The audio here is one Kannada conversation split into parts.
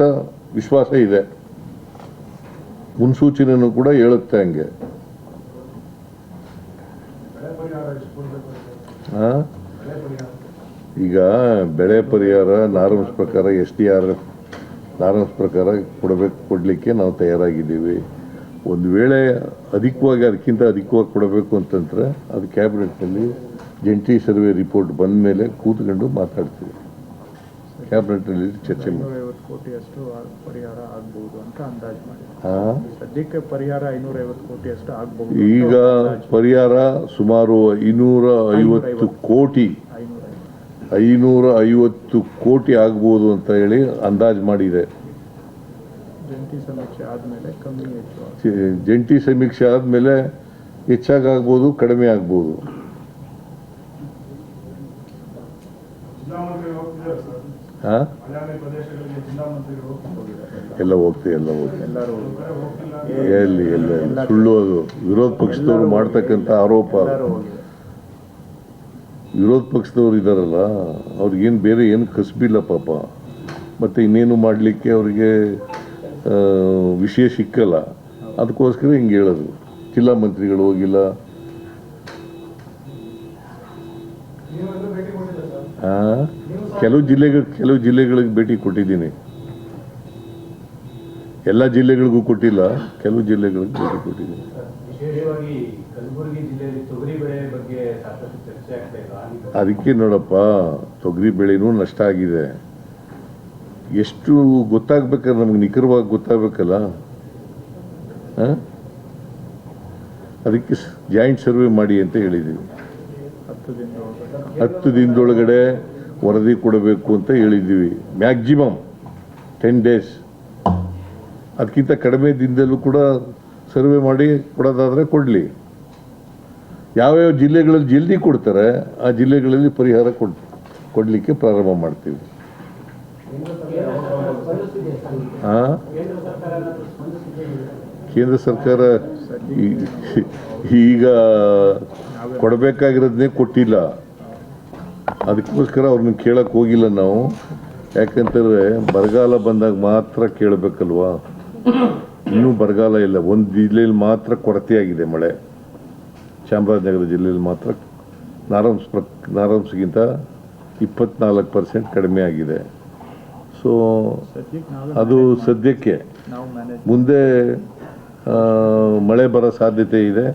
ಅಂತ ವಿಶ್ವಾಸ ಇದೆ. ಮುನ್ಸೂಚನೆಯೂ ಕೂಡ ಹೇಳುತ್ತೆ ಹಂಗೆ. ಈಗ ಬೆಳೆ ಪರಿಹಾರ, ನಾರ್ಮ್ಸ್ ಪ್ರಕಾರ S D R F norms ಪ್ರಕಾರ ಕೊಡಬೇಕು, ಕೊಡಲಿಕ್ಕೆ ನಾವು ತಯಾರಾಗಿದ್ದೀವಿ. ಒಂದು ವೇಳೆ ಅಧಿಕವಾಗಿ ಅದಕ್ಕಿಂತ ಅಧಿಕವಾಗಿ ಕೊಡಬೇಕು ಅಂತಂದ್ರೆ ಅದು ಕ್ಯಾಬಿನೆಟ್ನಲ್ಲಿ ಜಂಟಿ ಸರ್ವೆ ರಿಪೋರ್ಟ್ ಬಂದ ಮೇಲೆ ಕೂತ್ಕೊಂಡು ಮಾತಾಡ್ತೀವಿ. ಕ್ಯಾಬಿನೆಟ್ನಲ್ಲಿ ಚರ್ಚೆ ಮಾಡಿ. ಐವತ್ತು ಕೋಟಿಯಷ್ಟು ಆ- ಪರಿಹಾರ ಆಗಬಹುದು ಅಂತ ಅಂದಾಜು ಮಾಡಿ ಸದ್ಯಕ್ಕೆ ಪರಿಹಾರ ಐನೂರೈವತ್ತು ಕೋಟಿಯಷ್ಟು ಆಗಬಹುದು ಈಗ ಪರಿಹಾರ ಸುಮಾರು ಐನೂರ ಐವತ್ತು ಕೋಟಿ. ಐನೂರ ಐವತ್ತು ಕೋಟಿ ಆಗ್ಬೋದು ಅಂತ ಹೇಳಿ ಅಂದಾಜು ಮಾಡಿದೆ. ಜಂಟಿ ಸಮೀಕ್ಷೆ ಆದ್ಮೇಲೆ ಕಮ್ಮಿ ಹೆಚ್ಚು ಜಂಟಿ ಸಮೀಕ್ಷೆ ಆದಮೇಲೆ ಹೆಚ್ಚಾಗ್ಬೋದು ಕಡಿಮೆ ಆಗ್ಬೋದು ಜಿಲ್ಲಾ ಮಂತ್ರಿಗಳು ಹೋಗ್ತಿದ್ದಾರೆ ಸರ್ ಹಾಂ? ಎಲ್ಲ ಹೋಗ್ತೀವಿ ಎಲ್ಲ ಹೋಗ್ತೀವಿ. ಎಲ್ಲಿ ಎಲ್ಲ ಸುಳ್ಳು ಅದು. ವಿರೋಧ ಪಕ್ಷದವರು ಮಾಡ್ತಕ್ಕಂಥ ಆರೋಪ. ವಿರೋಧ ಪಕ್ಷದವ್ರು ಇದ್ದಾರಲ್ಲ ಅವ್ರಿಗೇನು ಬೇರೆ ಏನು ಕಸಬಿಲ್ಲ ಪಾಪ. ಮತ್ತು ಇನ್ನೇನು ಮಾಡಲಿಕ್ಕೆ ಅವ್ರಿಗೆ ವಿಷಯ ಸಿಕ್ಕಲ್ಲ. ಅದಕ್ಕೋಸ್ಕರ ಹಿಂಗೆ ಹೇಳೋದು. ಜಿಲ್ಲಾ ಮಂತ್ರಿಗಳು ಹೋಗಿಲ್ಲ. ನೀವೆಲ್ಲ ಕೆಲವು ಜಿಲ್ಲೆಗಳು ಕೆಲವು ಜಿಲ್ಲೆಗಳಿಗೆ ಭೇಟಿ ಕೊಟ್ಟಿದ್ದೀನಿ. ಎಲ್ಲ ಜಿಲ್ಲೆಗಳಿಗೂ ಕೊಟ್ಟಿಲ್ಲ ಕೆಲವು ಜಿಲ್ಲೆಗಳಿಗೆ ಭೇಟಿ ಕೊಟ್ಟಿದ್ದೀನಿ. ಅದಕ್ಕೆ ನೋಡಪ್ಪ ತೊಗರಿ ಬೆಳೆನೂ ನಷ್ಟ ಆಗಿದೆ. ಎಷ್ಟು ಗೊತ್ತಾಗ್ಬೇಕಾದ್ರೆ ನಮ್ಗೆ ನಿಖರವಾಗಿ ಗೊತ್ತಾಗಬೇಕಲ್ಲ? ಅದಕ್ಕೆ ಜಾಯಿಂಟ್ ಸರ್ವೆ ಮಾಡಿ ಅಂತ ಹೇಳಿದ್ದೀವಿ ಹತ್ತು ದಿನದೊಳಗಡೆ ವರದಿ ಕೊಡಬೇಕು ಅಂತ ಹೇಳಿದ್ದೀವಿ. ಮ್ಯಾಕ್ಸಿಮಮ್ ಟೆನ್ ಡೇಸ್ ಅದಕ್ಕಿಂತ ಕಡಿಮೆ ದಿನದಲ್ಲೂ ಕೂಡ ಸರ್ವೆ ಮಾಡಿ ಕೊಡೋದಾದರೆ ಕೊಡಲಿ. ಯಾವ್ಯಾವ ಜಿಲ್ಲೆಗಳಲ್ಲಿ ಜಲ್ದಿ ಕೊಡ್ತಾರೆ, ಆ ಜಿಲ್ಲೆಗಳಲ್ಲಿ ಪರಿಹಾರ ಕೊಡ್, ಕೊಡಲಿಕ್ಕೆ ಪ್ರಾರಂಭ ಮಾಡ್ತೀವಿ. ಆ? ಕೇಂದ್ರ ಸರ್ಕಾರ ಈಗ ಕೊಡಬೇಕಾಗಿರೋದನ್ನೇ ಕೊಟ್ಟಿಲ್ಲ. ಅದಕ್ಕೋಸ್ಕರ ಅವ್ರನ್ನ ಕೇಳಕ್ಕೆ ಹೋಗಿಲ್ಲ ನಾವು. ಯಾಕಂತಂದ್ರೆ ಬರಗಾಲ ಬಂದಾಗ ಮಾತ್ರ ಕೇಳಬೇಕಲ್ವಾ? ಇನ್ನೂ ಬರಗಾಲ ಇಲ್ಲ. ಒಂದು ಜಿಲ್ಲೆಯಲ್ಲಿ ಮಾತ್ರ ಕೊರತೆಯಾಗಿದೆ ಮಳೆ. ಚಾಮರಾಜನಗರ ಜಿಲ್ಲೆಯಲ್ಲಿ ಮಾತ್ರ ನಾರಾಮ್ಸ್ ಪ್ರ ನಾರಾಮ್ಸ್ಗಿಂತ ಇಪ್ಪತ್ನಾಲ್ಕು ಪರ್ಸೆಂಟ್ ಕಡಿಮೆ ಆಗಿದೆ. ಸೊ ಅದು ಸದ್ಯಕ್ಕೆ. ಮುಂದೆ ಮಳೆ ಬರೋ ಸಾಧ್ಯತೆ ಇದೆ.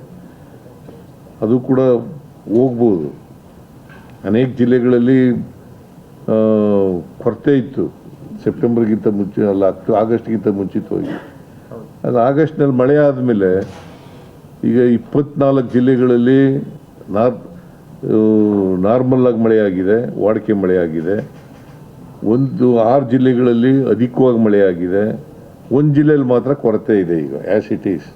ಅದು ಕೂಡ ಹೋಗ್ಬೋದು. ಅನೇಕ ಜಿಲ್ಲೆಗಳಲ್ಲಿ ಕೊರತೆ ಇತ್ತು. ಸೆಪ್ಟೆಂಬರ್ಗಿಂತ ಮುಂಚೆ ಅಲ್ಲ ಅಕ್ಟೋ ಆಗಸ್ಟ್ಗಿಂತ ಮುಂಚಿತವಾಗಿ ಅದು ಆಗಸ್ಟ್ನಲ್ಲಿ ಮಳೆ ಆದಮೇಲೆ ಈಗ ಇಪ್ಪತ್ನಾಲ್ಕು ಜಿಲ್ಲೆಗಳಲ್ಲಿ ನಾರ್ ನಾರ್ಮಲ್ಲಾಗಿ ಮಳೆಯಾಗಿದೆ ವಾಡಿಕೆ ಮಳೆಯಾಗಿದೆ ಒಂದು ಆರು ಜಿಲ್ಲೆಗಳಲ್ಲಿ ಅಧಿಕವಾಗಿ ಮಳೆಯಾಗಿದೆ ಒಂದು ಜಿಲ್ಲೆಯಲ್ಲಿ ಮಾತ್ರ ಕೊರತೆ ಇದೆ ಈಗ ಆ್ಯಸ್ ಇಟ್ ಈಸ್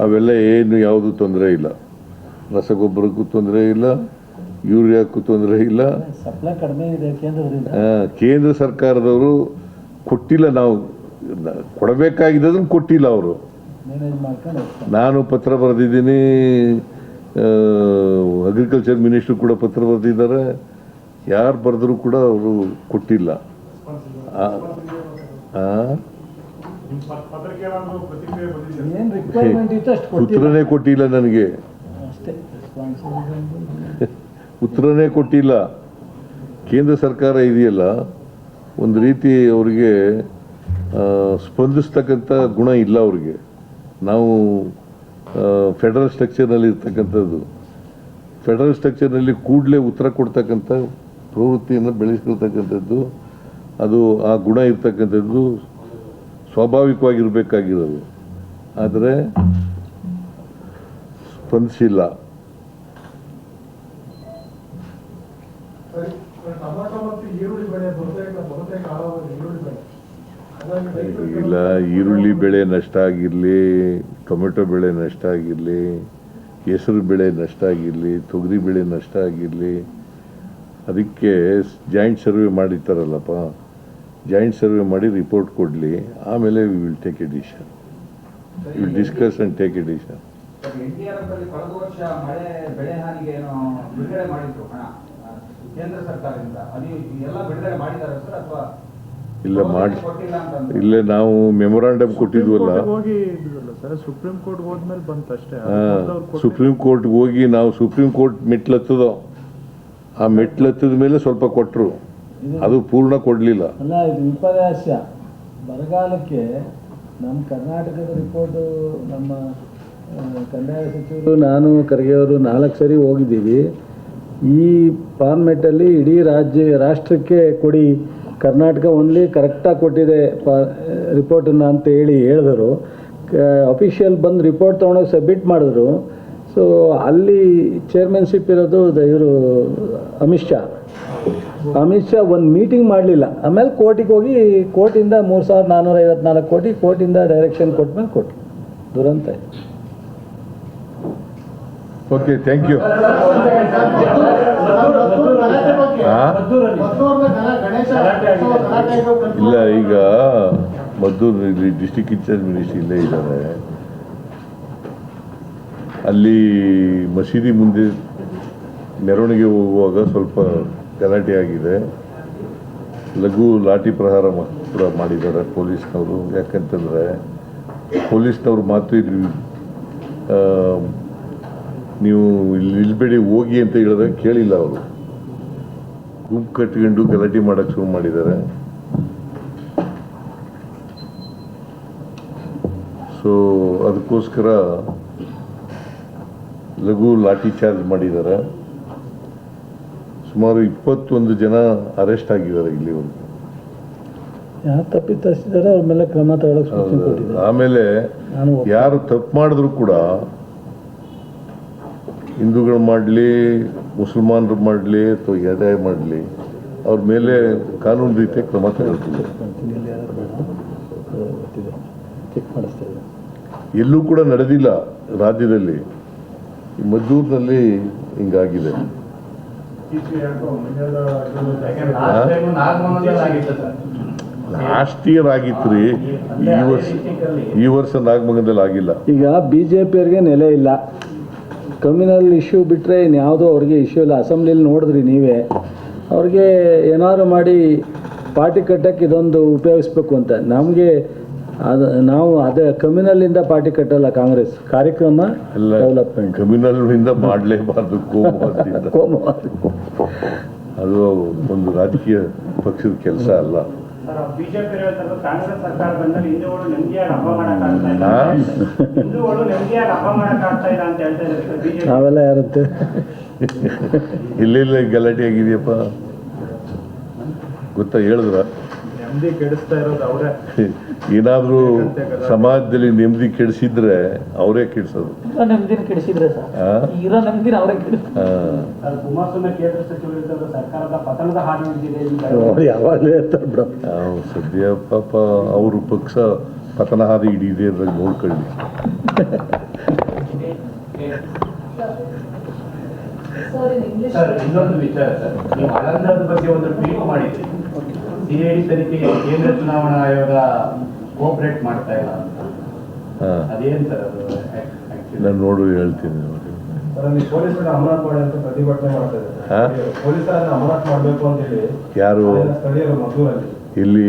ಅವೆಲ್ಲ ಏನು ಯಾವುದು ತೊಂದರೆ ಇಲ್ಲ. ರಸಗೊಬ್ಬರಕ್ಕೂ ತೊಂದರೆ ಇಲ್ಲ ಯೂರಿಯಾಕ್ಕೂ ತೊಂದರೆ ಇಲ್ಲ. ಸಪ್ಲೈ ಕಡಿಮೆ ಇದೆ ಕೇಂದ್ರದಿಂದ. ಕೇಂದ್ರ ಸರ್ಕಾರದವರು ಕೊಟ್ಟಿಲ್ಲ ನಾವು. ಕೊಡಬೇಕಾಗಿದ್ದು ಕೊಡಬೇಕಾಗಿದ್ದದನ್ನು ಕೊಟ್ಟಿಲ್ಲ ಅವರು. ನಾನು ಪತ್ರ ಬರೆದಿದ್ದೀನಿ ಅಗ್ರಿಕಲ್ಚರ್ ಮಿನಿಸ್ಟ್ರು ಕೂಡ ಪತ್ರ ಬರೆದಿದ್ದಾರೆ. ಯಾರು ಬರೆದರೂ ಕೂಡ ಅವರು ಕೊಟ್ಟಿಲ್ಲ. ಆ, ಏನು ರಿಕ್ವೈರ್ಮೆಂಟ್ ಇತ್ತು ಅಷ್ಟು ಕೊಟ್ಟಿಲ್ಲ. ಉತ್ತರನೇ ಕೊಟ್ಟಿಲ್ಲ ನನಗೆ. ಅಷ್ಟೇ. ಉತ್ತರನೇ ಕೊಟ್ಟಿಲ್ಲ. ಕೇಂದ್ರ ಸರ್ಕಾರ ಇದೆಯಲ್ಲ ಒಂದು ರೀತಿ ಅವರಿಗೆ ಸ್ಪಂದಿಸ್ತಕ್ಕಂಥ ಗುಣ ಇಲ್ಲ ಅವ್ರಿಗೆ. ನಾವು ಫೆಡರಲ್ ಸ್ಟ್ರಕ್ಚರ್ನಲ್ಲಿ ಇರ್ತಕ್ಕಂಥದ್ದು. ಫೆಡರಲ್ ಸ್ಟ್ರಕ್ಚರ್ನಲ್ಲಿ ಕೂಡಲೇ ಉತ್ತರ ಕೊಡ್ತಕ್ಕಂಥ ಪ್ರವೃತ್ತಿಯನ್ನು ಬೆಳೆಸ್ಕೊಳ್ತಕ್ಕಂಥದ್ದು ಅದು ಆ ಗುಣ ಇರ್ತಕ್ಕಂಥದ್ದು ಸ್ವಾಭಾವಿಕವಾಗಿರಬೇಕಾಗಿರೋದು. ಆದರೆ ಸ್ಪಂದಿಸಿಲ್ಲ. ಇಲ್ಲ ಈರುಳ್ಳಿ ಬೆಳೆ ನಷ್ಟ ಆಗಿರಲಿ ಟೊಮೆಟೊ ಬೆಳೆ ನಷ್ಟ ಆಗಿರಲಿ ಹೆಸರು ಬೆಳೆ ನಷ್ಟ ಆಗಿರಲಿ ತೊಗರಿ ಬೆಳೆ ನಷ್ಟ ಆಗಿರಲಿ ಅದಕ್ಕೆ ಜಾಯಿಂಟ್ ಸರ್ವೆ ಮಾಡಿರ್ತಾರಲ್ಲಪ್ಪ. ಜಾಯಿಂಟ್ ಸರ್ವೆ ಮಾಡಿ ರಿಪೋರ್ಟ್ ಕೊಡಲಿ ಆಮೇಲೆ we will take a decision will discuss and take a decision ಇಲ್ಲ ಮಾಡಿ ಇಲ್ಲ ಅಂತ ಇಲ್ಲೇ ನಾವು ಮೆಮೊರಾಂಡಮ್ ಕೊಟ್ಟಿದ್ವಲ್ಲ. ಸುಪ್ರೀಂ ಹೋಗಿ ಇದ್ರಲ್ಲ ಸರ್ ಸುಪ್ರೀಂ ಕೋರ್ಟ್ ಹೋದ್ಮೇಲೆ ಬಂತು ಅಷ್ಟೇ. ಸುಪ್ರೀಂ ಕೋರ್ಟ್ಗೆ ಹೋಗಿ ನಾವು ಸುಪ್ರೀಂ ಕೋರ್ಟ್ ಮೆಟ್ಲತ್ತದೋ ಆ ಮೆಟ್ಲತ್ತದ ಮೇಲೆ ಸ್ವಲ್ಪ ಕೊಟ್ಟರು ಅದು ಪೂರ್ಣ ಕೊಡಲಿಲ್ಲ. ಅಲ್ಲ ಇದು ವಿಪರ್ಯಾಸ ಬರಗಾಲಕ್ಕೆ ನಮ್ಮ ಕರ್ನಾಟಕದ ರಿಪೋರ್ಟು ನಮ್ಮ ಕಂದಾಯ ಸಚಿವರು ನಾನು ಖರ್ಗೆಯವರು ನಾಲ್ಕು ಸರಿ ಹೋಗಿದ್ದೀವಿ. ಈ ಫಾರ್ಮೆಟಲ್ಲಿ ಇಡೀ ರಾಜ್ಯ ರಾಷ್ಟ್ರಕ್ಕೆ ಕೊಡಿ ಕರ್ನಾಟಕ ಓನ್ಲಿ ಕರೆಕ್ಟಾಗಿ ಕೊಟ್ಟಿದೆ ಪಾ ರಿಪೋರ್ಟನ್ನು ಅಂತ ಹೇಳಿ ಹೇಳಿದರು. ಅಫಿಷಿಯಲ್ ಬಂದು ರಿಪೋರ್ಟ್ ತೊಗೊಂಡೋಗಿ ಸಬ್ಮಿಟ್ ಮಾಡಿದ್ರು. ಸೊ ಅಲ್ಲಿ ಚೇರ್ಮನ್ಶಿಪ್ ಇರೋದು ಇವರು ಅಮಿತ್ ಶಾ. ಅಮಿತ್ ಶಾ ಒಂದು ಮೀಟಿಂಗ್ ಮಾಡಲಿಲ್ಲ ಆಮೇಲೆ ಕೋರ್ಟಿಗೆ ಹೋಗಿ ಕೋರ್ಟಿಂದ ಮೂರು ಸಾವಿರದ ನಾನ್ನೂರ ಐವತ್ನಾಲ್ಕು ಕೋಟಿ ಕೋರ್ಟಿಂದ ಡೈರೆಕ್ಷನ್ ಕೊಟ್ಮೇಲೆ ಕೊಟ್ಟು ದುರಂತ. Okay thank you? ಇಲ್ಲ ಈಗ ಮದ್ದೂರು ಇಲ್ಲಿ ಡಿಸ್ಟಿಕ್ ಇನ್ಚಾರ್ಜ್ ಮಿನಿಸ್ಟರ್ ಇಲ್ಲೇ ಇದ್ದಾರೆ ಅಲ್ಲಿ ಮಸೀದಿ ಮುಂದೆ ಮೆರವಣಿಗೆ ಹೋಗುವಾಗ ಸ್ವಲ್ಪ ಗಲಾಟೆ ಆಗಿದೆ. ಲಘು ಲಾಠಿ ಪ್ರಹಾರ ಕೂಡ ಮಾಡಿದ್ದಾರೆ ಪೊಲೀಸ್ನವರು. ಯಾಕಂತಂದರೆ ಪೊಲೀಸ್ನವ್ರು ಮಾತು ಇಲ್ಲಿ ನೀವು ಇಲ್ಲಿ ನಿಲ್ಬೇಡಿ, ಹೋಗಿ ಅಂತ ಹೇಳಿದಾಗ ಕೇಳಿಲ್ಲ ಅವರು. ಗುಂಪು ಕಟ್ಕೊಂಡು ಗಲಾಟೆ ಮಾಡಕ್ಕೆ ಶುರು ಮಾಡಿದ್ದಾರೆ. ಸೊ ಅದಕ್ಕೋಸ್ಕರ ಲಘು ಲಾಠಿ ಚಾರ್ಜ್ ಮಾಡಿದ್ದಾರೆ. ಸುಮಾರು ಇಪ್ಪತ್ತೊಂದು ಜನ ಅರೆಸ್ಟ್ ಆಗಿದ್ದಾರೆ ಇಲ್ಲಿವರೆಗೂ ಯಾರು ತಪ್ಪಿತಸ್ಥಿದ್ದಾರೆ ಅವ್ರ ಮೇಲೆ ಕ್ರಮ ಸೂಚನೆ ಕೊಟ್ಟಿದ್ದಾರೆ. ಆಮೇಲೆ ನಾನು ಯಾರು ತಪ್ಪು ಮಾಡಿದ್ರು ಕೂಡ ಹಿಂದೂಗಳು ಮಾಡಲಿ ಮುಸಲ್ಮಾನರು ಮಾಡಲಿ ಅಥವಾ ಎಡಾಯ ಮಾಡಲಿ ಅವ್ರ ಮೇಲೆ ಕಾನೂನು ರೀತಿಯ ಕ್ರಮ ತಗೊಳ್ತಿದೆ. ಎಲ್ಲೂ ಕೂಡ ನಡೆದಿಲ್ಲ ರಾಜ್ಯದಲ್ಲಿ. ಮದ್ದೂರಿನಲ್ಲಿ ಹಿಂಗಾಗಿದೆ ಇತ್ತೀಚೆಗೆ ಯಾಕೋ ಮಂಡ್ಯದ ಇದು ಯಾಕಂದ್ರೆ ಲಾಸ್ಟ್ ಇಯರ್ ಆಗಿತ್ತು ರೀ ಈ ವರ್ಷ ಈ ವರ್ಷ ನಾಗಮಂಗಲದಲ್ಲಿ ಆಗಿಲ್ಲ. ಈಗ ಬಿ ಜೆ ನೆಲೆ ಇಲ್ಲ. ಕಮ್ಯುನಲ್ ಇಶ್ಯೂ ಬಿಟ್ಟರೆ ಇನ್ಯಾವುದೋ ಅವ್ರಿಗೆ ಇಶ್ಯೂ ಇಲ್ಲ. ಅಸೆಂಬ್ಲಿಲಿ ನೋಡಿದ್ರಿ ನೀವೇ. ಅವ್ರಿಗೆ ಏನಾದ್ರು ಮಾಡಿ ಪಾರ್ಟಿ ಕಟ್ಟಕ್ಕೆ ಇದೊಂದು ಉಪಯೋಗಿಸ್ಬೇಕು ಅಂತ. ನಮಗೆ ಅದು ನಾವು ಅದೇ ಕಮ್ಯುನಲ್ಲಿಂದ ಪಾರ್ಟಿ ಕಟ್ಟಲ್ಲ ಕಾಂಗ್ರೆಸ್. ಕಾರ್ಯಕ್ರಮ ಡೆವಲಪ್ಮೆಂಟ್ ಕಮ್ಯುನಲ್ ಇಂದ ಮಾಡಲೇಬಾರ್ದು ಅದು ಒಂದು ರಾಜಕೀಯ ಪಕ್ಷದ ಕೆಲಸ ಅಲ್ಲ. ನಾವೆಲ್ಲ ಯಾರುತ್ತೆ ಇಲ್ಲಿಲ್ಲ ಗಲಾಟೆ ಆಗಿದೆಯಪ್ಪ ಗೊತ್ತಾ ಹೇಳಿದ್ರ? ಏನಾದರೂ ಸಮಾಜದಲ್ಲಿ ನೆಮ್ಮದಿ ಕೆಡಿಸಿದ್ರೆ ಅವರೇ ಕೆಡಿಸೋದು. ಯಾವಾಗಲೂ ಸದ್ಯ ಪಾಪ ಅವರು ಪಕ್ಷ ಪತನ ಹಾದಿ ಹಿಡಿದಿದೆ ಅಂತ ನೋಡ್ಕೊಳ್ಳಿ. ಸರ್ ಇನ್ನೊಂದು ವಿಚಾರ ಸರ್. ನೀವು ಆಳಂದದ ಬಗ್ಗೆ ಒಂದು ಟ್ವೀಟ್ ಮಾಡಿದ್ರಿ. ಸಿಐಡಿ ತನಿಖೆ ಕೇಂದ್ರ ಚುನಾವಣಾ ಆಯೋಗ ಕೋಪರೇಟ್ ಮಾಡ್ತಾ ಇಲ್ಲ ಅಂತ. ಹಾ. ಅದೇನ್ ಸರ್ ಅದು? ನಾನು ನೋಡು ಹೇಳ್ತೀನಿ ನೋಡಿ. ಸರ್ ಅಲ್ಲಿ ಪೊಲೀಸರನ್ನ ಅಮಾನತ್ ಮಾಡಿ ಅಂತ ಪ್ರತಿಭಟನೆ ಮಾಡ್ತಾ ಹಾ? ಇದ್ದಾರೆ ಪೊಲೀಸರನ್ನ ಅಮಾನತ್ ಮಾಡಬೇಕು ಅಂತ ಹೇಳಿ ಯಾರು? ಸ್ಥಳೀಯರು ಮದ್ದೂರಲ್ಲಿ. ಇಲ್ಲಿ.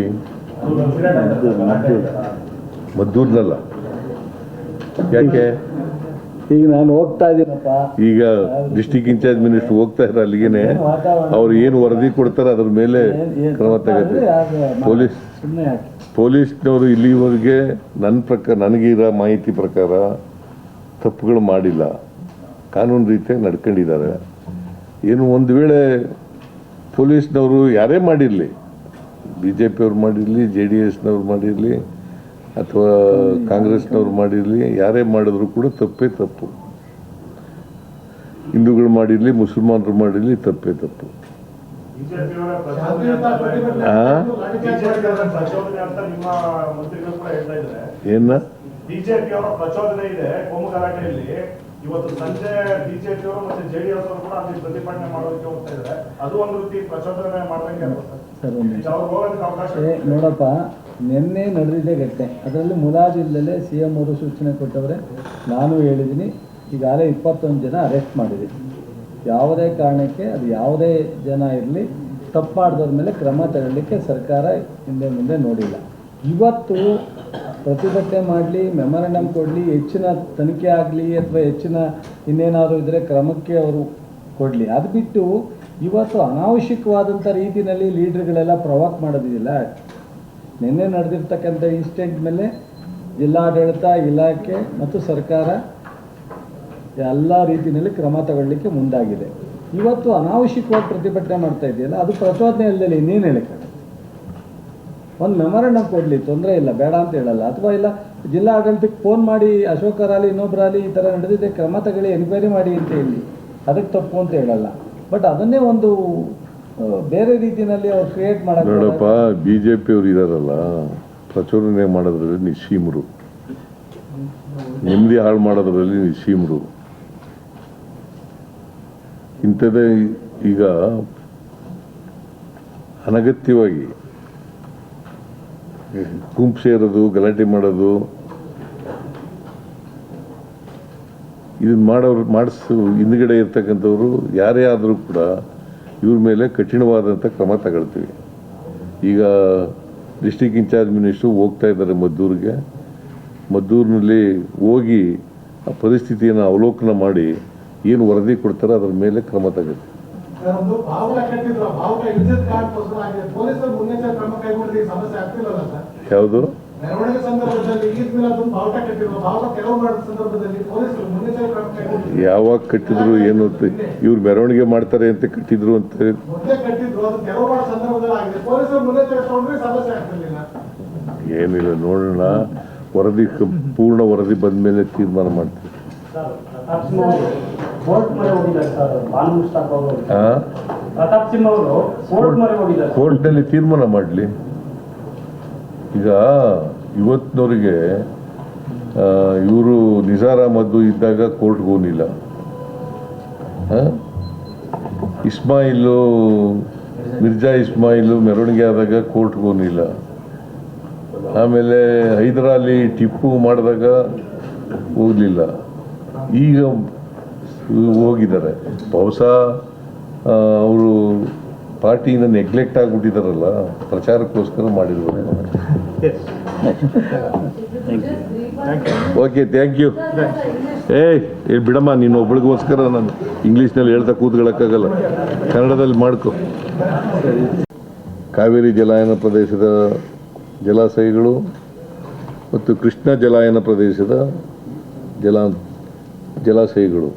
ಮದ್ದೂರ್ನಲ್ಲ? ಯಾಕೆ? ಈಗ ನಾನು ಹೋಗ್ತಾ ಇದ್ದೀನಪ್ಪ ಈಗ ಡಿಸ್ಟಿಕ್ ಇನ್ಚಾರ್ಜ್ ಮಿನಿಸ್ಟರ್ ಹೋಗ್ತಾ ಇದ್ದಾರೆ ಅಲ್ಲಿಗೆ ಅವ್ರು ಏನು ವರದಿ ಕೊಡ್ತಾರೆ ಅದ್ರ ಮೇಲೆ ಕ್ರಮ ತಗತ್ತೆ ಪೊಲೀಸ್ ಪೊಲೀಸ್ನವರು ಇಲ್ಲಿವರೆಗೆ ನನ್ನ ಪ್ರಕಾರ ನನಗಿರೋ ಮಾಹಿತಿ ಪ್ರಕಾರ ತಪ್ಪುಗಳು ಮಾಡಿಲ್ಲ. ಕಾನೂನು ರೀತಿಯಾಗಿ ನಡ್ಕೊಂಡಿದ್ದಾರೆ. ಏನು ಒಂದು ವೇಳೆ ಪೊಲೀಸ್ನವರು ಯಾರೇ ಮಾಡಿರಲಿ ಬಿ ಜೆ ಪಿಯವ್ರು ಮಾಡಿರಲಿ ಜೆ ಡಿ ಎಸ್ನವ್ರು ಮಾಡಿರಲಿ ಅಥವಾ ಕಾಂಗ್ರೆಸ್ನವ್ರು ಮಾಡಿರಲಿ ಯಾರೇ ಮಾಡಿದ್ರು ಕೂಡ ತಪ್ಪೇ ತಪ್ಪು. ಹಿಂದೂಗಳು ಮಾಡಿರಲಿ ಮುಸಲ್ಮಾನರು ಮಾಡಿರಲಿ ತಪ್ಪೇ ತಪ್ಪು. ಏನ? ಇವತ್ತು ಸಂಜೆ ಬಿಜೆಪಿಯವರು ಮತ್ತೆ ಜೆಡಿಎಸ್ ಅವರು ಕೂಡ ಅಲ್ಲಿ ಪ್ರತಿಭಟನೆ ಮಾಡೋದಕ್ಕೆ ಹೋಗ್ತಾ ಇದ್ದಾರೆ. ಅದು ಒಂದು ರೀತಿ ಪ್ರಚೋದನೆ ಮಾಡ್ದಂಗೆ ನೋಡಪ್ಪ ನಿನ್ನೆ ನಡೆದಿದೆ ಗಟ್ಟೆ ಅದರಲ್ಲಿ ಮುಲಾಜಿಲ್ಲದೆ ಸಿ ಎಂ ಅವರು ಸೂಚನೆ ಕೊಟ್ಟವ್ರೆ. ನಾನು ಹೇಳಿದ್ದೀನಿ ಈಗಾಗಲೇ ಇಪ್ಪತ್ತೊಂದು ಜನ ಅರೆಸ್ಟ್ ಮಾಡಿದೆ ಯಾವುದೇ ಕಾರಣಕ್ಕೆ, ಅದು ಯಾವುದೇ ಜನ ಇರಲಿ ತಪ್ಪು ಮೇಲೆ ಕ್ರಮ ತಗೊಳ್ಳಿಕ್ಕೆ ಸರ್ಕಾರ ಹಿಂದೆ ಮುಂದೆ ನೋಡಿಲ್ಲ. ಇವತ್ತು ಪ್ರತಿಭಟನೆ ಮಾಡಲಿ ಮೆಮೊರಂಡಮ್ ಕೊಡಲಿ, ಹೆಚ್ಚಿನ ತನಿಖೆ ಆಗಲಿ ಅಥವಾ ಹೆಚ್ಚಿನ ಇನ್ನೇನಾದರೂ ಇದ್ದರೆ ಕ್ರಮಕ್ಕೆ ಅವರು ಕೊಡಲಿ. ಅದು ಬಿಟ್ಟು ಇವತ್ತು ಅನಾವಶ್ಯಕವಾದಂಥ ರೀತಿಯಲ್ಲಿ ಲೀಡ್ರ್ಗಳೆಲ್ಲ ಪ್ರವಾಕ್ ಮಾಡೋದಿಲ್ಲ ನಿನ್ನೆ ನಡೆದಿರ್ತಕ್ಕಂಥ ಇನ್ಸಿಡೆಂಟ್ ಮೇಲೆ ಜಿಲ್ಲಾಡಳಿತ ಇಲಾಖೆ ಮತ್ತು ಸರ್ಕಾರ ಎಲ್ಲ ರೀತಿಯಲ್ಲಿ ಕ್ರಮ ತಗೊಳ್ಳಿಕ್ಕೆ ಮುಂದಾಗಿದೆ. ಇವತ್ತು ಅನಾವಶ್ಯಕವಾಗಿ ಪ್ರತಿಭಟನೆ ಮಾಡ್ತಾ ಇದೆಯಲ್ಲ ಅದು ಪ್ರಚೋದನೆ ಇಲ್ಲದೆ ಇನ್ನೇನು ಹೇಳಕ್ಕೆ ಒಂದು ಮೆಮೊರಂಡಮ್ ಕೊಡಲಿ ತೊಂದರೆ ಇಲ್ಲ ಬೇಡ ಅಂತ ಹೇಳಲ್ಲ. ಅಥವಾ ಇಲ್ಲ ಜಿಲ್ಲಾ ಆಡಳಿತಕ್ಕೆ ಫೋನ್ ಮಾಡಿ ಅಶೋಕರಾಲಿ ಇನ್ನೊಬ್ಬರಾಲಿ ಈ ಥರ ನಡೆದಿದೆ ಕ್ರಮ ತಗೊಳ್ಳಿ ಎನ್ಕ್ವೈರಿ ಮಾಡಿ ಅಂತ ಹೇಳಿ. ಅದಕ್ಕೆ ತಪ್ಪು ಅಂತ ಹೇಳಲ್ಲ. ಬಟ್ ಅದನ್ನೇ ಒಂದು ಬೇರೆ ರೀತಿಯಲ್ಲಿ ಅವ್ರು ಕ್ರಿಯೇಟ್ ನೋಡಪ್ಪ ಮಾಡೋಕ್ಕೆ ಬಿ ಜೆ ಪಿಯವ್ರು ಇದಾರಲ್ಲ ಪ್ರಚೋದನೆ ಮಾಡೋದ್ರಲ್ಲಿ ನಿಸ್ಸೀಮರು. ನೆಮ್ಮದಿ ಹಾಳು ಮಾಡೋದ್ರಲ್ಲಿ ನಿಸ್ಸೀಮರು. ಇಂಥದ್ದೇ ಈಗ ಅನಗತ್ಯವಾಗಿ ಗುಂಪು ಸೇರೋದು, ಗಲಾಟೆ ಮಾಡೋದು ಇದನ್ನು ಮಾಡೋರು, ಮಾಡಿಸು, ಹಿಂದ್ಗಡೆ ಇರ್ತಕ್ಕಂಥವ್ರು ಯಾರೇ ಆದರೂ ಕೂಡ ಇವ್ರ ಮೇಲೆ ಕಠಿಣವಾದಂಥ ಕ್ರಮ ತಗೊಳ್ತೀವಿ. ಈಗ ಡಿಸ್ಟಿಕ್ ಇನ್ಚಾರ್ಜ್ ಮಿನಿಸ್ಟ್ರು ಹೋಗ್ತಾ ಇದ್ದಾರೆ ಮದ್ದೂರಿಗೆ. ಮದ್ದೂರಿನಲ್ಲಿ ಹೋಗಿ ಆ ಪರಿಸ್ಥಿತಿಯನ್ನು ಅವಲೋಕನ ಮಾಡಿ ಏನು ವರದಿ ಕೊಡ್ತಾರೆ ಅದರ ಮೇಲೆ ಕ್ರಮ ಸರ್ ಯಾವುದು? ಯಾವಾಗ ಕಟ್ಟಿದ್ರು ಏನು ಅಂತ ಇವ್ರು ಮೆರವಣಿಗೆ ಮಾಡ್ತಾರೆ ಅಂತ ಕಟ್ಟಿದ್ರು ಅಂತ ಏನಿಲ್ಲ ನೋಡೋಣ. ವರದಿ ಕ- ಪೂರ್ಣ ವರದಿ ಬಂದ ಮೇಲೆ ತೀರ್ಮಾನ ಮಾಡ್ತೀವಿ. ಕೋರ್ಟ್ನಲ್ಲಿ ತೀರ್ಮಾನ ಮಾಡಲಿ. ಈಗ ಇವತ್ತಿನವರಿಗೆ ಇವರು ನಿಜಾರ್ ಮದ್ದು ಇದ್ದಾಗ ಕೋರ್ಟ್ಗೆ ಹೋಗಿಲ್ಲ ಇಸ್ಮಾಯಿಲು ಮಿರ್ಜಾ ಇಸ್ಮಾಯಿಲು ಮೆರವಣಿಗೆ ಆದಾಗ ಕೋರ್ಟ್ಗೆ ಹೋಗಿಲ್ಲ ಆಮೇಲೆ ಹೈದರಾಲಿ ಟಿಪ್ಪು ಮಾಡಿದಾಗ ಹೋಗಲಿಲ್ಲ. ಈಗ ಹೋಗಿದ್ದಾರೆ. ಬಹುಶಃ ಅವರು ಪಾರ್ಟಿಯಿಂದ ನೆಗ್ಲೆಕ್ಟ್ ಆಗಿಬಿಟ್ಟಿದಾರಲ್ಲ ಪ್ರಚಾರಕ್ಕೋಸ್ಕರ ಮಾಡಿರ್ಬೋದು ಓಕೆ ಥ್ಯಾಂಕ್ ಯು ಏಯ್ ಏ ಬಿಡಮ್ಮ ನೀನು ಒಬ್ಬಳಿಗೋಸ್ಕರ ನಾನು ಇಂಗ್ಲೀಷ್ನಲ್ಲಿ ಹೇಳ್ತಾ ಕೂತ್ಕೊಳ್ಳೋಕ್ಕಾಗಲ್ಲ. ಕನ್ನಡದಲ್ಲಿ ಮಾಡ್ಕೊ. ಕಾವೇರಿ ಜಲಾಯನ ಪ್ರದೇಶದ ಜಲಾಶಯಗಳು ಮತ್ತು ಕೃಷ್ಣ ಜಲಾಯನ ಪ್ರದೇಶದ ಜಲಾ ಜಲಾಶಯಗಳು.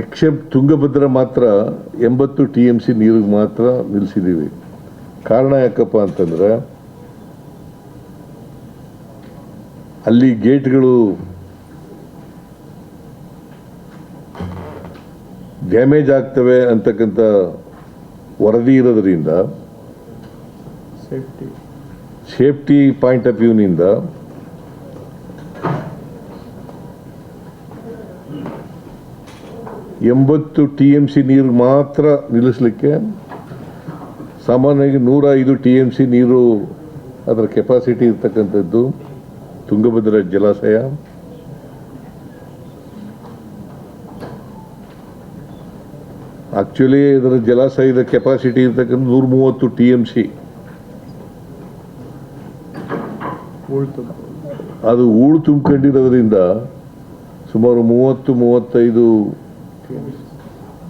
ಎಕ್ಸೆಪ್ಟ್ ತುಂಗಭದ್ರ ಮಾತ್ರ ಎಂಬತ್ತು ಟಿ ಎಂ ಸಿ ನೀರಿಗೆ ಮಾತ್ರ ನಿಲ್ಲಿಸಿದ್ದೀವಿ ಕಾರಣ ಯಾಕಪ್ಪ ಅಂತಂದರೆ ಅಲ್ಲಿ ಗೇಟ್ಗಳು ಡ್ಯಾಮೇಜ್ ಆಗ್ತವೆ ಅಂತಕ್ಕಂಥ ವರದಿ ಇರೋದ್ರಿಂದ ಸೇಫ್ಟಿ ಸೇಫ್ಟಿ ಪಾಯಿಂಟ್ ಆಫ್ ವ್ಯೂನಿಂದ ಎಂಬತ್ತು ಟಿ ಎಂ ಸಿ ನೀರು ಮಾತ್ರ ನಿಲ್ಲಿಸಲಿಕ್ಕೆ ಸಾಮಾನ್ಯವಾಗಿ ನೂರ ಐದು ಟಿ ಎಂ ಸಿ ನೀರು ಅದರ ಕೆಪಾಸಿಟಿ ಇರ್ತಕ್ಕಂಥದ್ದು ತುಂಗಭದ್ರಾ ಜಲಾಶಯ. ಆಕ್ಚುಲಿ ಇದರ ಜಲಾಶಯದ ಕೆಪಾಸಿಟಿ ಇರ್ತಕ್ಕಂಥ ನೂರ ಮೂವತ್ತು ಟಿ ಎಂ ಸಿ. ಅದು ಹೂಳು ತುಂಬಿಕೊಂಡಿರೋದ್ರಿಂದ ಸುಮಾರು ಮೂವತ್ತು ಮೂವತ್ತೈದು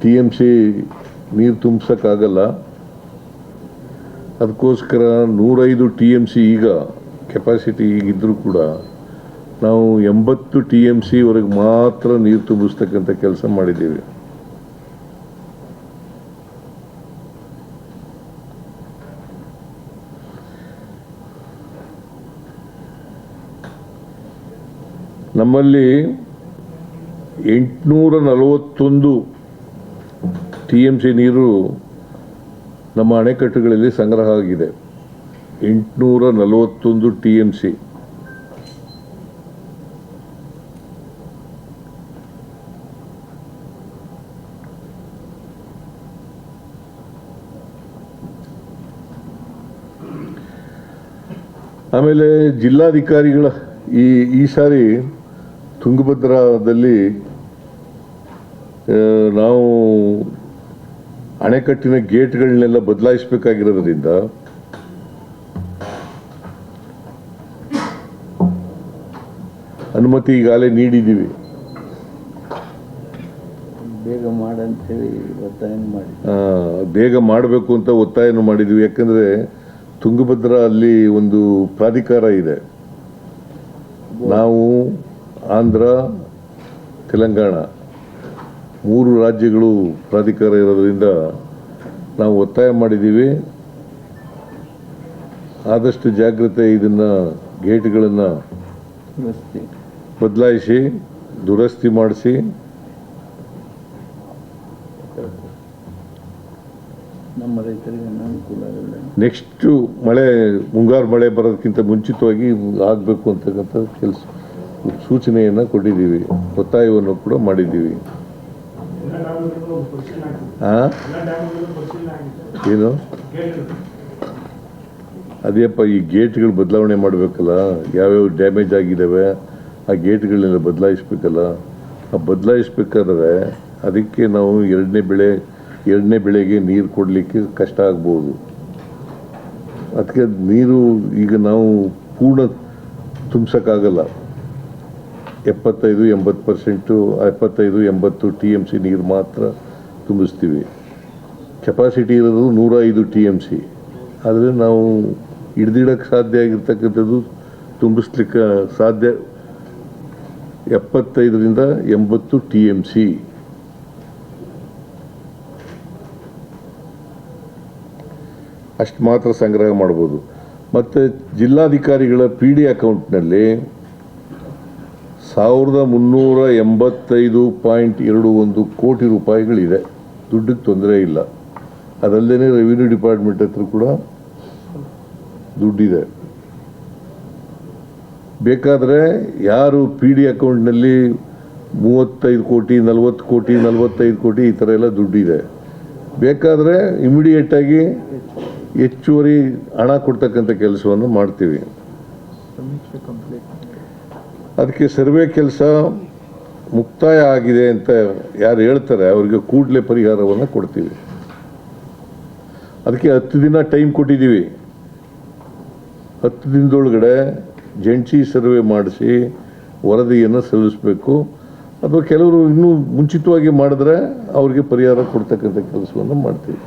ಟಿ ಎಂ ಸಿ ನೀರು ತುಂಬಿಸೋಕ್ಕಾಗಲ್ಲ. ಅದಕ್ಕೋಸ್ಕರ ನೂರೈದು ಟಿ ಎಂ ಸಿ ಈಗ ಕೆಪಾಸಿಟಿ ಈಗಿದ್ದರೂ ಕೂಡ ನಾವು ಎಂಬತ್ತು ಟಿ ಎಂ ಸಿವರೆಗೆ ಮಾತ್ರ ನೀರು ತುಂಬಿಸ್ತಕ್ಕಂಥ ಕೆಲಸ ಮಾಡಿದ್ದೀವಿ. ನಮ್ಮಲ್ಲಿ ಎಂಟುನೂರ ನಲವತ್ತೊಂದು ಟಿ ಎಂ ಸಿ ನೀರು ನಮ್ಮ ಅಣೆಕಟ್ಟುಗಳಲ್ಲಿ ಸಂಗ್ರಹ ಆಗಿದೆ. ಎಂಟುನೂರ ನಲವತ್ತೊಂದು ಟಿ ಎಂ ಸಿ. ಆಮೇಲೆ ಜಿಲ್ಲಾಧಿಕಾರಿಗಳ ಈ ಈ ಸಾರಿ ತುಂಗಭದ್ರಾದಲ್ಲಿ ನಾವು ಅಣೆಕಟ್ಟಿನ ಗೇಟ್ಗಳನ್ನೆಲ್ಲ ಬದಲಾಯಿಸಬೇಕಾಗಿರೋದ್ರಿಂದ ಅನುಮತಿ ಈಗಾಗಲೇ ನೀಡಿದ್ದೀವಿ. ಬೇಗ ಮಾಡಂತೇಳಿ ಒತ್ತಾಯ ಮಾಡಿ ಬೇಗ ಮಾಡಬೇಕು ಅಂತ ಒತ್ತಾಯನ ಮಾಡಿದ್ವಿ. ಯಾಕಂದರೆ ತುಂಗಭದ್ರಾ ಅಲ್ಲಿ ಒಂದು ಪ್ರಾಧಿಕಾರ ಇದೆ. ನಾವು ಆಂಧ್ರ ತೆಲಂಗಾಣ. ಮೂರು ರಾಜ್ಯಗಳು ಪ್ರಾಧಿಕಾರ ಇರೋದ್ರಿಂದ ನಾವು ಒತ್ತಾಯ ಮಾಡಿದ್ದೀವಿ. ಆದಷ್ಟು ಜಾಗ್ರತೆ ಇದನ್ನು ಗೇಟ್ಗಳನ್ನು ಬದಲಾಯಿಸಿ ದುರಸ್ತಿ ಮಾಡಿಸಿ. ನೆಕ್ಸ್ಟು ಮಳೆ ಮುಂಗಾರು ಮಳೆ ಬರೋದಕ್ಕಿಂತ ಮುಂಚಿತವಾಗಿ ಆಗಬೇಕು ಅಂತಕ್ಕಂಥ ಕೆಲಸ. ಸೂಚನೆಯನ್ನು ಕೊಟ್ಟಿದ್ದೀವಿ, ಒತ್ತಾಯವನ್ನು ಕೂಡ ಮಾಡಿದ್ದೀವಿ. ಏನು? ಅದೇಪ್ಪ ಈ ಗೇಟ್ಗಳು ಬದಲಾವಣೆ ಮಾಡಬೇಕಲ್ಲ, ಯಾವ್ಯಾವ ಡ್ಯಾಮೇಜ್ ಆಗಿದ್ದಾವೆ ಆ ಗೇಟ್ಗಳನ್ನೆಲ್ಲ ಬದಲಾಯಿಸ್ಬೇಕಲ್ಲ, ಆ ಬದಲಾಯಿಸ್ಬೇಕಾದ್ರೆ ಅದಕ್ಕೆ ನಾವು ಎರಡನೇ ಬೆಳೆ, ಎರಡನೇ ಬೆಳೆಗೆ ನೀರು ಕೊಡಲಿಕ್ಕೆ ಕಷ್ಟ ಆಗ್ಬೋದು. ಅದಕ್ಕೆ ನೀರು ಈಗ ನಾವು ಪೂರ್ಣ ತುಂಬಿಸೋಕ್ಕಾಗಲ್ಲ. ಎಪ್ಪತ್ತೈದು, ಎಂಬತ್ತು ಪರ್ಸೆಂಟು, ಎಪ್ಪತ್ತೈದು, ಎಂಬತ್ತು ಟಿ ಎಂ ಸಿ ನೀರು ಮಾತ್ರ ತುಂಬಿಸ್ತೀವಿ. ಕೆಪಾಸಿಟಿ ಇರೋದು ನೂರ ಐದು ಟಿ ಎಂ ಸಿ. ಆದರೆ ನಾವು ಹಿಡ್ದಿಡೋಕ್ಕೆ ಸಾಧ್ಯ ಆಗಿರ್ತಕ್ಕಂಥದ್ದು ತುಂಬಿಸ್ಲಿಕ್ಕೆ ಸಾಧ್ಯ ಎಪ್ಪತ್ತೈದರಿಂದ ಎಂಬತ್ತು ಟಿ ಎಂ ಸಿ. ಅಷ್ಟು ಮಾತ್ರ ಸಂಗ್ರಹ ಮಾಡ್ಬೋದು. ಮತ್ತು ಜಿಲ್ಲಾಧಿಕಾರಿಗಳ ಪಿ ಡಿ ಅಕೌಂಟ್ನಲ್ಲಿ ಸಾವಿರದ ಮುನ್ನೂರ ಎಂಬತ್ತೈದು ಪಾಯಿಂಟ್ ಎರಡು ಒಂದು ಕೋಟಿ ರೂಪಾಯಿಗಳಿದೆ. ದುಡ್ಡಿಗೆ ತೊಂದರೆ ಇಲ್ಲ. ಅದಲ್ಲದೆ ರೆವಿನ್ಯೂ ಡಿಪಾರ್ಟ್ಮೆಂಟ್ ಹತ್ರ ಕೂಡ ದುಡ್ಡಿದೆ. ಬೇಕಾದರೆ ಯಾರು ಪಿ ಡಿ ಅಕೌಂಟ್ನಲ್ಲಿ ಮೂವತ್ತೈದು ಕೋಟಿ, ನಲವತ್ತು ಕೋಟಿ, ನಲವತ್ತೈದು ಕೋಟಿ ಈ ಥರ ಎಲ್ಲ ದುಡ್ಡಿದೆ. ಬೇಕಾದರೆ ಇಮಿಡಿಯೇಟಾಗಿ ಹೆಚ್ಚುವರಿ ಹಣ ಕೊಡ್ತಕ್ಕಂಥ ಕೆಲಸವನ್ನು ಮಾಡ್ತೀವಿ. ಅದಕ್ಕೆ ಸರ್ವೆ ಕೆಲಸ ಮುಕ್ತಾಯ ಆಗಿದೆ ಅಂತ ಯಾರು ಹೇಳ್ತಾರೆ, ಅವರಿಗೆ ಕೂಡಲೇ ಪರಿಹಾರವನ್ನು ಕೊಡ್ತೀವಿ. ಅದಕ್ಕೆ ಹತ್ತು ದಿನ ಟೈಮ್ ಕೊಟ್ಟಿದ್ದೀವಿ. ಹತ್ತು ದಿನದೊಳಗಡೆ ಜಂಟಿ ಸರ್ವೆ ಮಾಡಿಸಿ ವರದಿಯನ್ನು ಸಲ್ಲಿಸಬೇಕು. ಅಥವಾ ಕೆಲವರು ಇನ್ನೂ ಮುಂಚಿತವಾಗಿ ಮಾಡಿದ್ರೆ ಅವ್ರಿಗೆ ಪರಿಹಾರ ಕೊಡ್ತಕ್ಕಂಥ ಕೆಲಸವನ್ನು ಮಾಡ್ತೀವಿ.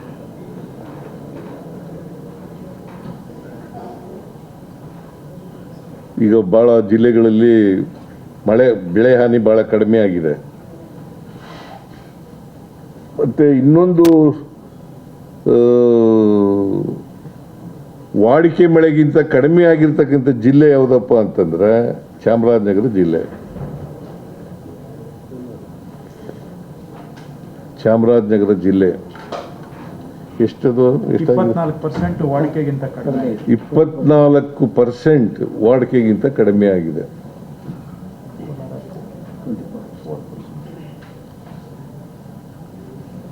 ಈಗ ಭಾಳ ಜಿಲ್ಲೆಗಳಲ್ಲಿ ಮಳೆ, ಬೆಳೆ ಹಾನಿ ಭಾಳ ಕಡಿಮೆ ಆಗಿದೆ. ಮತ್ತು ಇನ್ನೊಂದು ವಾಡಿಕೆ ಮಳೆಗಿಂತ ಕಡಿಮೆ ಆಗಿರ್ತಕ್ಕಂಥ ಜಿಲ್ಲೆ ಯಾವುದಪ್ಪ ಅಂತಂದ್ರೆ ಚಾಮರಾಜನಗರ ಜಿಲ್ಲೆ. ಚಾಮರಾಜನಗರ ಜಿಲ್ಲೆ. ಎಷ್ಟದು ಎಷ್ಟಾಗಿದೆ ಇಪ್ಪತ್ನಾಲ್ಕು ಪರ್ಸೆಂಟ್ ವಾಡಿಕೆಗಿಂತ ಕಡಿಮೆ ಇಪ್ಪತ್ನಾಲ್ಕು ಪರ್ಸೆಂಟ್ ವಾಡಿಕೆಗಿಂತ ಕಡಿಮೆ ಆಗಿದೆ.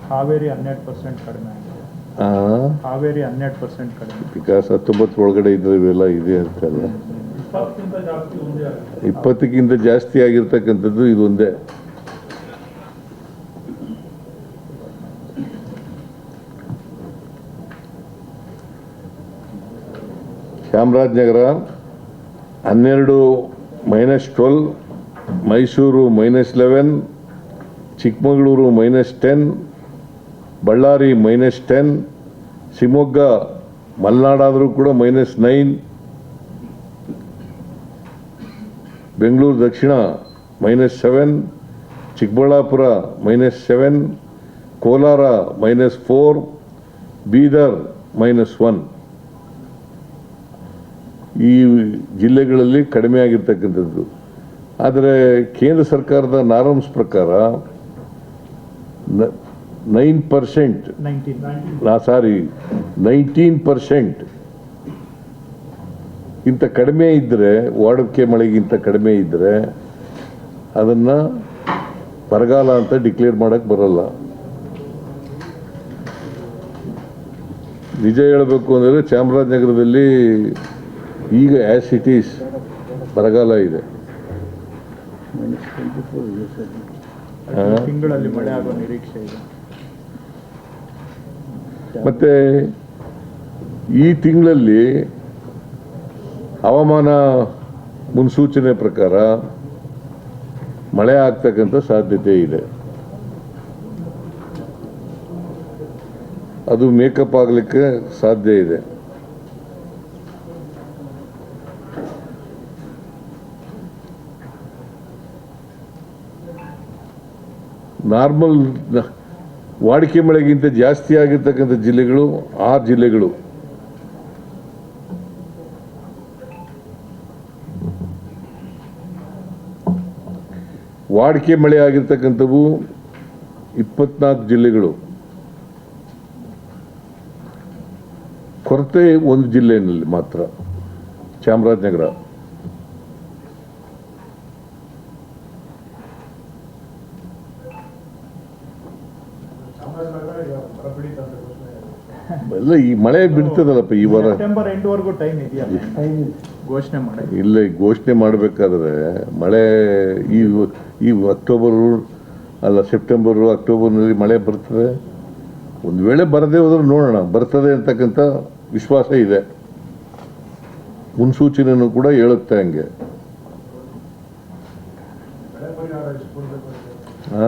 ಹಾವೇರಿ ಹನ್ನೆರಡು ಪರ್ಸೆಂಟ್ ಕಡಿಮೆ ಆಗಿದೆ. ಆ, ಹಾವೇರಿ ಹನ್ನೆರಡು ಪರ್ಸೆಂಟ್ ಕಡಿಮೆ ವಿಕಾಸ್ ಹತ್ತೊಂಬತ್ತು ಒಳಗಡೆ ಇದ್ರೆ ಇವೆಲ್ಲ ಇದೆ ಅಂತಲ್ಲ ಇಪ್ಪತ್ತಕ್ಕಿಂತ ಜಾಸ್ತಿ ಆಗಿರ್ತಕ್ಕಂಥದ್ದು ಇದೊಂದೇ. ಚಾಮರಾಜನಗರ, ಹನ್ನೆರಡು minus twelve Mysuru minus eleven Chikkamagaluru minus ten Ballari minus ten Shivamogga, ಮಲೆನಾಡಾದರೂ ಕೂಡ ಮೈನಸ್ ನೈನ್ ಬೆಂಗಳೂರು ದಕ್ಷಿಣ minus seven Chikkaballapur minus seven Kolar minus four Bidar minus one ಈ ಜಿಲ್ಲೆಗಳಲ್ಲಿ ಕಡಿಮೆ ಆಗಿರ್ತಕ್ಕಂಥದ್ದು. ಆದರೆ ಕೇಂದ್ರ ಸರ್ಕಾರದ ನಾರ್ಮ್ಸ್ ಪ್ರಕಾರ nine percent sorry nineteen percent ಇಂಥ ಕಡಿಮೆ ಇದ್ದರೆ ವಾಡಕ್ಕೆ ಮಳೆಗಿಂತ ಕಡಿಮೆ ಇದ್ದರೆ ಅದನ್ನು ಬರಗಾಲ ಅಂತ ಡಿಕ್ಲೇರ್ ಮಾಡೋಕ್ಕೆ ಬರಲ್ಲ. ನಿಜ ಹೇಳಬೇಕು ಅಂದರೆ ಚಾಮರಾಜನಗರದಲ್ಲಿ ಈಗ ಆ್ಯಸ್ ಇಟ್ ಈಸ್ ಬರಗಾಲ ಇದೆ. ತಿಂಗಳಲ್ಲಿ ಮಳೆ ಆಗೋ ನಿರೀಕ್ಷೆ ಇದೆ. ಮತ್ತೆ ಈ ತಿಂಗಳಲ್ಲಿ ಹವಾಮಾನ ಮುನ್ಸೂಚನೆ ಪ್ರಕಾರ ಮಳೆ ಆಗ್ತಕ್ಕಂಥ ಸಾಧ್ಯತೆ ಇದೆ. ಅದು ಮೇಕಪ್ ಆಗಲಿಕ್ಕೆ ಸಾಧ್ಯ ಇದೆ. ನಾರ್ಮಲ್ ವಾಡಿಕೆ ಮಳೆಗಿಂತ ಜಾಸ್ತಿ ಆಗಿರ್ತಕ್ಕಂಥ ಜಿಲ್ಲೆಗಳು ಆರು ಜಿಲ್ಲೆಗಳು. ವಾಡಿಕೆ ಮಳೆ ಆಗಿರ್ತಕ್ಕಂಥವು ಇಪ್ಪತ್ನಾಲ್ಕು ಜಿಲ್ಲೆಗಳು. ಕೊರತೆ ಒಂದು ಜಿಲ್ಲೆಯಲ್ಲಿ ಮಾತ್ರ. ಚಾಮರಾಜನಗರ. ಎಲ್ಲ ಈ ಮಳೆ ಬಿಡ್ತದಲ್ಲಪ್ಪ ಈ ವಾರ? ಸೆಪ್ಟೆಂಬರ್ ಟೈಮ್ ಇದೆಯಲ್ಲ ಘೋಷಣೆ ಮಾಡಿ. ಇಲ್ಲ ಈ ಘೋಷಣೆ ಮಾಡಬೇಕಾದ್ರೆ ಮಳೆ ಈ ಈ ಅಕ್ಟೋಬರು ಅಲ್ಲ ಸೆಪ್ಟೆಂಬರು ಅಕ್ಟೋಬರ್ನಲ್ಲಿ ಮಳೆ ಬರ್ತದೆ. ಒಂದು ವೇಳೆ ಬರದೇ ಹೋದ್ರೆ ನೋಡೋಣ ಬರ್ತದೆ ಅಂತಕ್ಕಂಥ ವಿಶ್ವಾಸ ಇದೆ. ಮುನ್ಸೂಚನೆಯನ್ನು ಕೂಡ ಹೇಳುತ್ತೆ ಹಂಗೆ. ಆ?